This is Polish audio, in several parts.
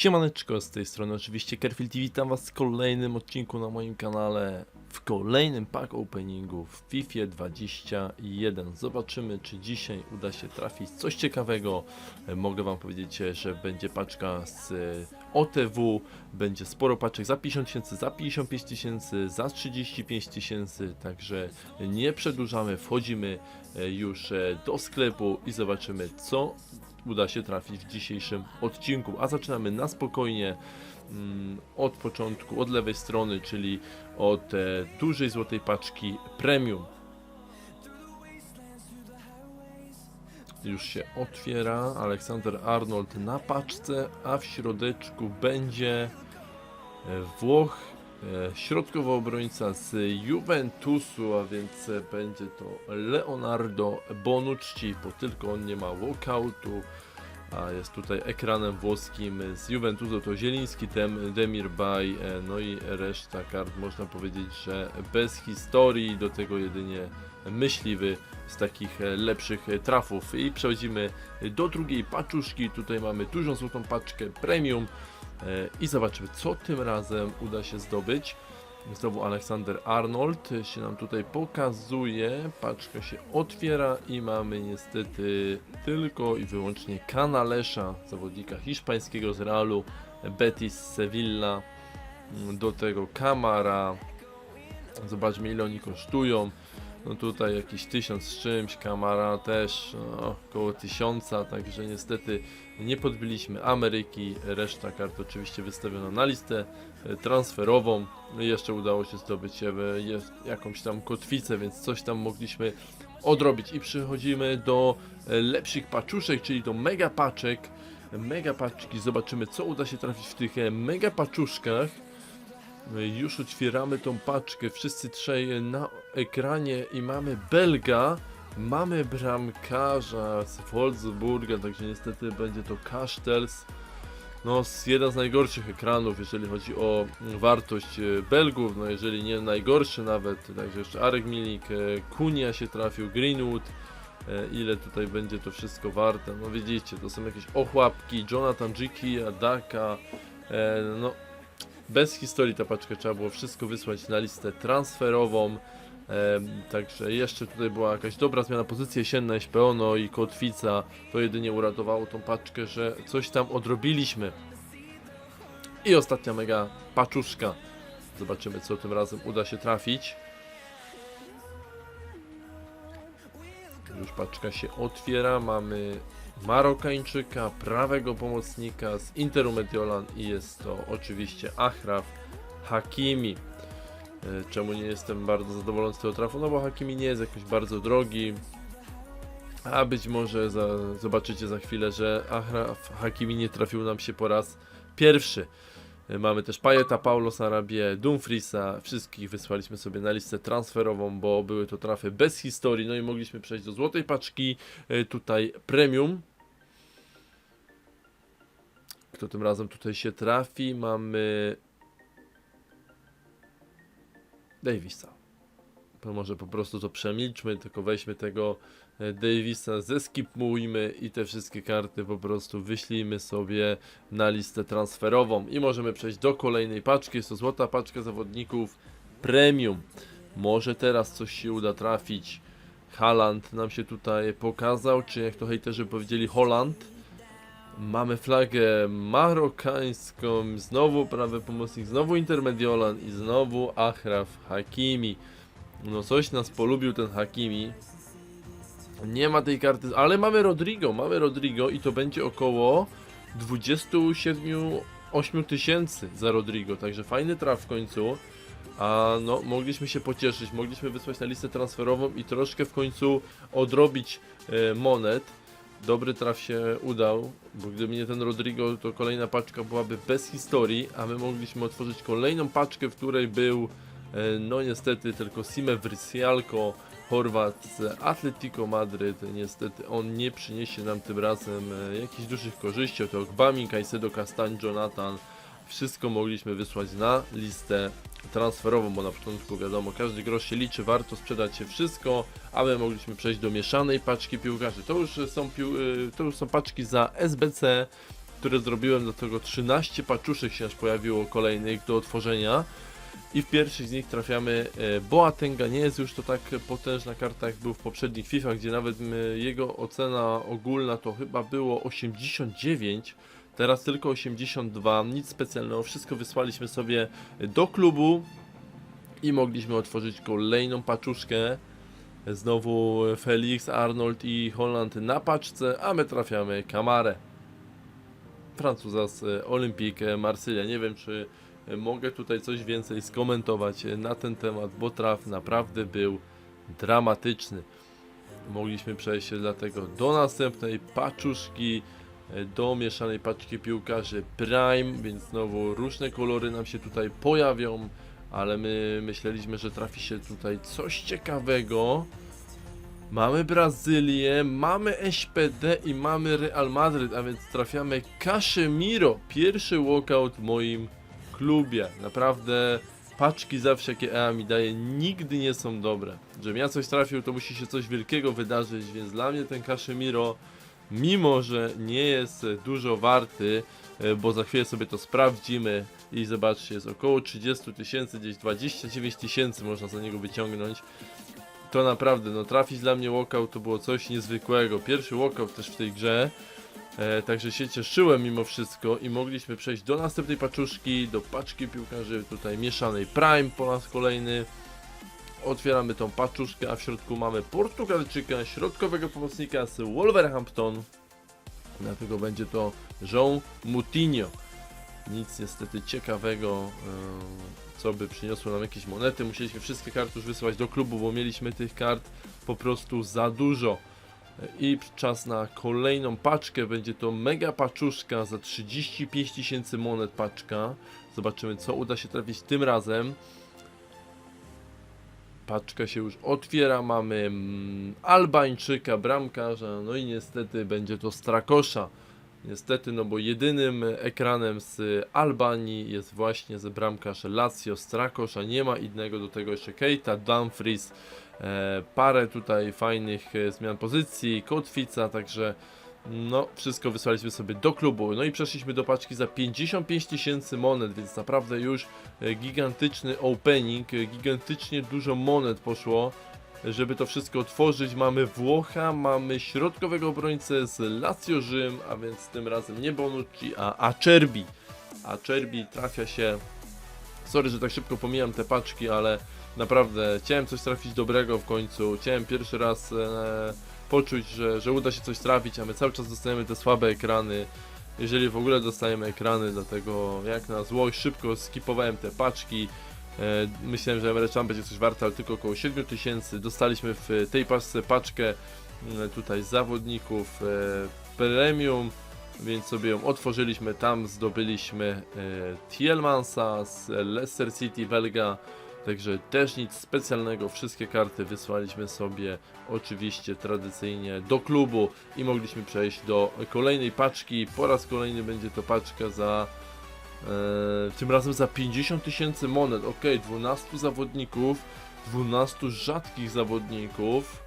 Siemaneczko, z tej strony oczywiście Kerfil TV, witam was w kolejnym odcinku na moim kanale, w kolejnym pack openingu w FIFA 21. Zobaczymy, czy dzisiaj uda się trafić coś ciekawego. E, Mogę wam powiedzieć, e, że będzie paczka z e, OTW, będzie sporo paczek za 50 tysięcy, za 55 tysięcy, za 35 tysięcy, także nie przedłużamy, wchodzimy już do sklepu i zobaczymy, co uda się trafić w dzisiejszym odcinku. A zaczynamy na spokojnie mm, od początku, od lewej strony, czyli od e, dużej złotej paczki premium. Już się otwiera Aleksander Arnold na paczce, a w środeczku będzie e, Włoch, środkowy obrońca z Juventusu, a więc e, będzie to Leonardo Bonucci, bo tylko on nie ma walkoutu, a jest tutaj ekranem włoskim z Juventusu, to Zieliński, Dem, Demir Bay, e, no i reszta kart można powiedzieć, że bez historii, do tego jedynie myśliwy z takich e, lepszych e, trafów. I przechodzimy do drugiej paczuszki, tutaj mamy dużą złotą paczkę premium, E, i zobaczymy, co tym razem uda się zdobyć. Znowu Aleksander Arnold się nam tutaj pokazuje, paczka się otwiera i mamy niestety tylko i wyłącznie Kanalesza, zawodnika hiszpańskiego z Realu, Betis Sevilla, do tego Kamara, zobaczmy ile oni kosztują. No tutaj jakieś tysiąc z czymś, Kamara też no, około tysiąca, także niestety nie podbiliśmy Ameryki, reszta kart oczywiście wystawiona na listę transferową. No Jeszcze udało się zdobyć e, jakąś tam kotwicę, więc coś tam mogliśmy odrobić. I przechodzimy do e, lepszych paczuszek, czyli do mega paczek. Mega paczki, zobaczymy co uda się trafić w tych e, mega paczuszkach. Już otwieramy tą paczkę, wszyscy trzej na ekranie i mamy Belga, mamy bramkarza z Wolfsburga, także niestety będzie to Kasztels. No, jeden z najgorszych ekranów, jeżeli chodzi o wartość e, Belgów, no jeżeli nie najgorszy nawet, także jeszcze Arek Milik, e, Kunia się trafił, Greenwood, e, ile tutaj będzie to wszystko warte, no widzicie, to są jakieś ochłapki, Jonathan Dziki, Adaka, no bez historii ta paczka trzeba było wszystko wysłać na listę transferową. Także jeszcze tutaj była jakaś dobra zmiana pozycji jesienna SPO, no i kotwica to jedynie uratowało tą paczkę, że coś tam odrobiliśmy. I ostatnia mega paczuszka. Zobaczymy co tym razem uda się trafić. Już paczka się otwiera, mamy Marokańczyka, prawego pomocnika z Interu Mediolan i jest to oczywiście Achraf Hakimi. E, Czemu nie jestem bardzo zadowolony z tego trafu? No bo Hakimi nie jest jakoś bardzo drogi. A być może za, zobaczycie za chwilę, że Achraf Hakimi nie trafił nam się po raz pierwszy. E, Mamy też Pajeta, Paulo Sarabie, Dumfriesa, wszystkich wysłaliśmy sobie na listę transferową, bo były to trafy bez historii, no i mogliśmy przejść do złotej paczki, e, tutaj premium. Kto tym razem tutaj się trafi? Mamy Davisa. Może po prostu to przemilczmy, tylko weźmy tego e, Davisa, zeskipmujmy i te wszystkie karty po prostu wyślijmy sobie na listę transferową i możemy przejść do kolejnej paczki. Jest to złota paczka zawodników premium. Może teraz coś się uda trafić. Haland nam się tutaj pokazał, czy jak to hejterzy powiedzieli Holland. Mamy flagę marokańską, znowu prawy pomocnik, znowu Intermediolan i znowu Achraf Hakimi. No coś nas polubił ten Hakimi. Nie ma tej karty, ale mamy Rodrigo, mamy Rodrigo i to będzie około 27-8 tysięcy za Rodrigo, także fajny traf w końcu. A no, mogliśmy się pocieszyć, mogliśmy wysłać na listę transferową i troszkę w końcu odrobić e, monet. Dobry traf się udał, bo gdyby nie ten Rodrigo, to kolejna paczka byłaby bez historii, a my mogliśmy otworzyć kolejną paczkę, w której był, e, no niestety, tylko Sime Wrsialko, Chorwat z Atletico Madryt. Niestety on nie przyniesie nam tym razem e, jakichś dużych korzyści. To Gbami, Caicedo, Castań, Jonathan. Wszystko mogliśmy wysłać na listę transferową, bo na początku wiadomo, każdy grosz się liczy, warto sprzedać się wszystko, a my mogliśmy przejść do mieszanej paczki piłkarzy. To już są, pił, y, to już są paczki za SBC, które zrobiłem, do tego 13 paczuszek się aż pojawiło kolejnych do otworzenia. I w pierwszych z nich trafiamy e, Boatenga, nie jest już to tak potężna karta jak był w poprzednich FIFA, gdzie nawet jego ocena ogólna to chyba było 89, teraz tylko 82, nic specjalnego, wszystko wysłaliśmy sobie do klubu i mogliśmy otworzyć kolejną paczuszkę. Znowu Felix, Arnold i Holland na paczce, a my trafiamy Kamarę. Francuza z e, Olympique Marsylia. Nie wiem, czy e, mogę tutaj coś więcej skomentować e, na ten temat, bo traf naprawdę był dramatyczny. Mogliśmy przejść dlatego do następnej paczuszki, do mieszanej paczki piłkarzy Prime, więc znowu różne kolory nam się tutaj pojawią, ale my myśleliśmy, że trafi się tutaj coś ciekawego. Mamy Brazylię, mamy SPD i mamy Real Madryt, a więc trafiamy Casemiro. Pierwszy walkout w moim klubie. Naprawdę paczki zawsze jakie EA mi daje nigdy nie są dobre. Żebym ja coś trafił, to musi się coś wielkiego wydarzyć, więc dla mnie ten Casemiro, mimo że nie jest dużo warty, e, bo za chwilę sobie to sprawdzimy i zobaczcie, jest około 30 tysięcy, gdzieś 29 tysięcy można za niego wyciągnąć to naprawdę, no trafić dla mnie walkout to było coś niezwykłego. Pierwszy walkout też w tej grze. E, także się cieszyłem mimo wszystko i mogliśmy przejść do następnej paczuszki, do paczki piłkarzy tutaj mieszanej Prime po raz kolejny. Otwieramy tą paczuszkę, a w środku mamy Portugalczyka, środkowego pomocnika z Wolverhampton. Dlatego będzie to João Moutinho. Nic niestety ciekawego, e, co by przyniosło nam jakieś monety. Musieliśmy wszystkie karty już wysyłać do klubu, bo mieliśmy tych kart po prostu za dużo. E, I czas na kolejną paczkę. Będzie to mega paczuszka za 35 tysięcy monet paczka. Zobaczymy, co uda się trafić tym razem. Paczka się już otwiera. Mamy mm, Albańczyka, bramkarza. No i niestety będzie to Strakosza. Niestety, no bo jedynym ekranem z Albanii jest właśnie z bramkarz Lazio Strakosz, a nie ma innego do tego jeszcze Keita, Dumfries, e, parę tutaj fajnych e, zmian pozycji, Kotwica, także no wszystko wysłaliśmy sobie do klubu. No i przeszliśmy do paczki za 55 tysięcy monet, więc naprawdę już e, gigantyczny opening, e, gigantycznie dużo monet poszło żeby to wszystko otworzyć. Mamy Włocha, mamy środkowego obrońcę z Lazio Rzym, a więc tym razem nie Bonucci, a Acerbi. Acerbi trafia się... Sorry, że tak szybko pomijam te paczki, ale naprawdę chciałem coś trafić dobrego w końcu. Chciałem pierwszy raz e, poczuć, że, że uda się coś trafić, a my cały czas dostajemy te słabe ekrany. Jeżeli w ogóle dostajemy ekrany, dlatego jak na złość szybko skipowałem te paczki. E, Myślałem, że Emerald będzie coś warte, ale tylko około 7000. Dostaliśmy w tej paczce paczkę mm, tutaj zawodników e, premium, więc sobie ją otworzyliśmy. Tam zdobyliśmy e, Thielmansa z Leicester City Belga. Także też nic specjalnego, wszystkie karty wysłaliśmy sobie oczywiście tradycyjnie do klubu i mogliśmy przejść do kolejnej paczki. Po raz kolejny będzie to paczka za Eee, tym razem za 50 tysięcy monet. Ok, 12 zawodników, 12 rzadkich zawodników.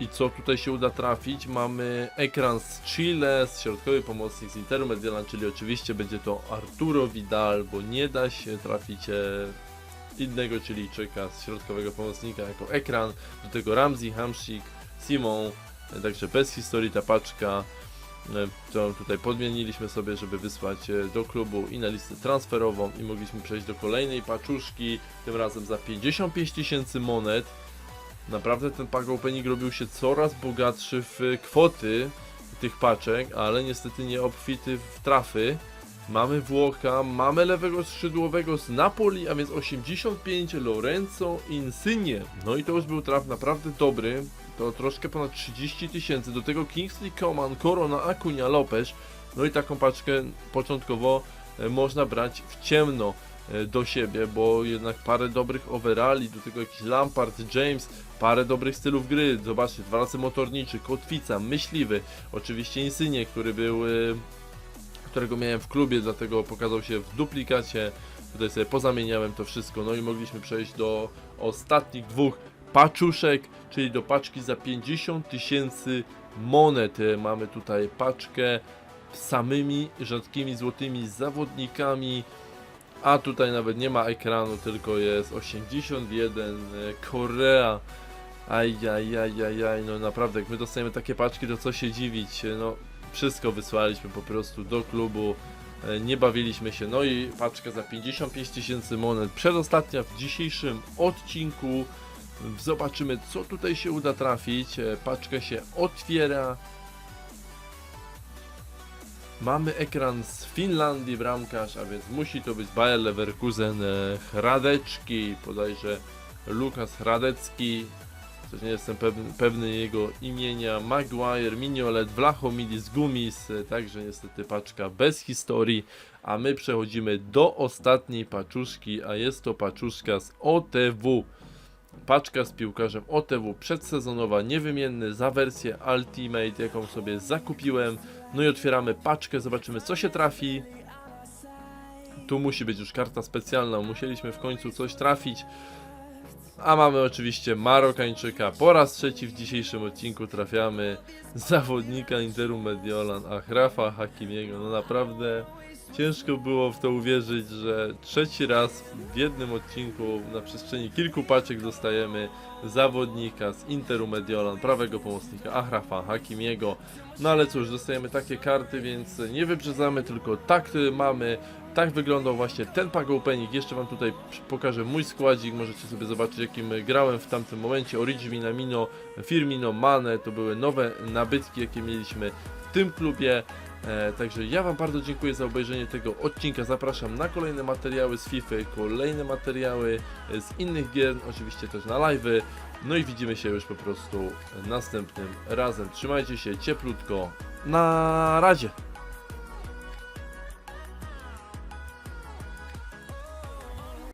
I co tutaj się uda trafić? Mamy ekran z Chile, z środkowy pomocnik z Interu czyli oczywiście będzie to Arturo Vidal, bo nie da się trafić e, innego Chilijczyka z środkowego pomocnika jako ekran. Do tego Ramsey, Hamsik, Simon, e, także bez historii ta paczka e, którą tutaj podmieniliśmy sobie, żeby wysłać e, do klubu i na listę transferową i mogliśmy przejść do kolejnej paczuszki, tym razem za 55 tysięcy monet. Naprawdę ten pack opening robił się coraz bogatszy w kwoty tych paczek, ale niestety nie obfity w trafy. Mamy Włocha, mamy lewego skrzydłowego z Napoli, a więc 85 Lorenzo Insigne. No i to już był traf naprawdę dobry. To troszkę ponad 30 tysięcy. Do tego Kingsley Coman, Corona, Acuna, Lopez. No i taką paczkę początkowo e, można brać w ciemno e, do siebie, bo jednak parę dobrych overalli, do tego jakiś Lampard, James, parę dobrych stylów gry. Zobaczcie, dwa razy motorniczy, kotwica, myśliwy, oczywiście Insigne, który był e, którego miałem w klubie, dlatego pokazał się w duplikacie. Tutaj sobie pozamieniałem to wszystko, no i mogliśmy przejść do ostatnich dwóch paczuszek, czyli do paczki za 50 tysięcy monet. E, Mamy tutaj paczkę samymi rzadkimi złotymi zawodnikami. A tutaj nawet nie ma ekranu, tylko jest 81 e, Korea. Ajajajajaj, no naprawdę, jak my dostajemy takie paczki, to co się dziwić, no wszystko wysłaliśmy po prostu do klubu, e, nie bawiliśmy się, no i paczka za 55 tysięcy monet, przedostatnia w dzisiejszym odcinku, zobaczymy co tutaj się uda trafić, E, paczka się otwiera, Mamy ekran z Finlandii bramkarz, a więc musi to być Bayer Leverkusen e, Hradeczki, bodajże Lukas Hradecki, coś nie jestem pewny, pewny jego imienia, Maguire, Mignolet, Vlachomidis, Gumis, e, także niestety paczka bez historii, a my przechodzimy do ostatniej paczuszki, a jest to paczuszka z OTW. Paczka z piłkarzem OTW przedsezonowa, niewymienny za wersję Ultimate, jaką sobie zakupiłem. No i otwieramy paczkę, zobaczymy co się trafi. Tu musi być już karta specjalna, musieliśmy w końcu coś trafić. A mamy oczywiście Marokańczyka. Po raz trzeci w dzisiejszym odcinku trafiamy zawodnika Interu Mediolan, Achrafa Hakimiego. No naprawdę ciężko było w to uwierzyć, że trzeci raz w jednym odcinku na przestrzeni kilku paczek dostajemy zawodnika z Interu Mediolan, prawego pomocnika Achrafa Hakimiego. No ale cóż, dostajemy takie karty, więc nie wyprzedzamy, tylko tak mamy. Tak wyglądał właśnie ten pack opening. Jeszcze wam tutaj pokażę mój składzik. Możecie sobie zobaczyć jakim grałem w tamtym momencie. Origi Minamino, Firmino, Mane. To były nowe nabytki jakie mieliśmy w tym klubie. E, także ja wam bardzo dziękuję za obejrzenie tego odcinka. Zapraszam na kolejne materiały z FIFA, kolejne materiały z innych gier, oczywiście też na live'y. No i widzimy się już po prostu następnym razem. Trzymajcie się cieplutko. Na razie.